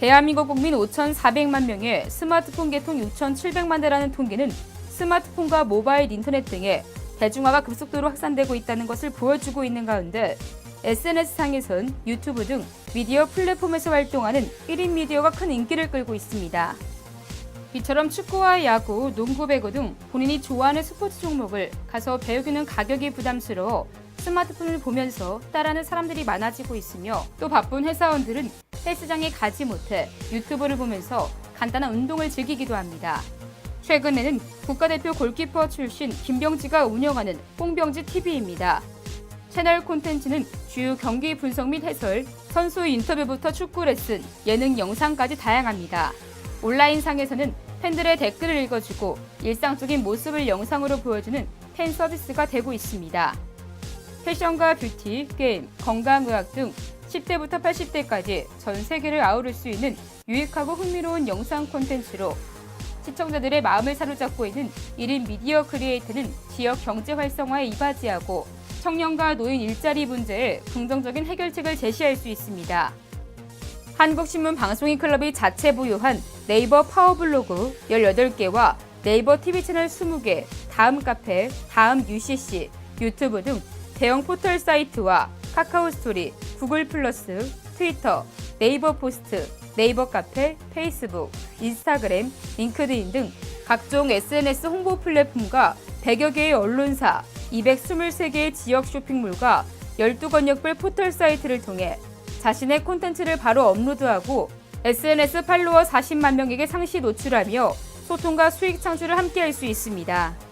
대한민국 국민 5,400만 명의 스마트폰 개통 6,700만 대라는 통계는 스마트폰과 모바일 인터넷 등의 대중화가 급속도로 확산되고 있다는 것을 보여주고 있는 가운데 SNS상에선 유튜브 등 미디어 플랫폼에서 활동하는 1인 미디어가 큰 인기를 끌고 있습니다. 이처럼 축구와 야구, 농구, 배구 등 본인이 좋아하는 스포츠 종목을 가서 배우기는 가격이 부담스러워 스마트폰을 보면서 따라하는 사람들이 많아지고 있으며 또 바쁜 회사원들은 헬스장에 가지 못해 유튜브를 보면서 간단한 운동을 즐기기도 합니다. 최근에는 국가대표 골키퍼 출신 김병지가 운영하는 뽕병지 TV입니다. 채널 콘텐츠는 주요 경기 분석 및 해설, 선수 인터뷰부터 축구 레슨, 예능 영상까지 다양합니다. 온라인상에서는 팬들의 댓글을 읽어주고 일상적인 모습을 영상으로 보여주는 팬 서비스가 되고 있습니다. 패션과 뷰티, 게임, 건강의학 등 10대부터 80대까지 전 세계를 아우를 수 있는 유익하고 흥미로운 영상 콘텐츠로 시청자들의 마음을 사로잡고 있는 1인 미디어 크리에이터는 지역 경제 활성화에 이바지하고 청년과 노인 일자리 문제에 긍정적인 해결책을 제시할 수 있습니다. 한국신문 방송인 클럽이 자체 보유한 네이버 파워블로그 18개와 네이버 TV 채널 20개, 다음 카페, 다음 UCC, 유튜브 등 대형 포털 사이트와 카카오 스토리, 구글 플러스, 트위터, 네이버 포스트, 네이버 카페, 페이스북, 인스타그램, 링크드인 등 각종 SNS 홍보 플랫폼과 100여 개의 언론사, 223개의 지역 쇼핑몰과 12건역별 포털 사이트를 통해 자신의 콘텐츠를 바로 업로드하고 SNS 팔로워 40만 명에게 상시 노출하며 소통과 수익 창출을 함께 할 수 있습니다.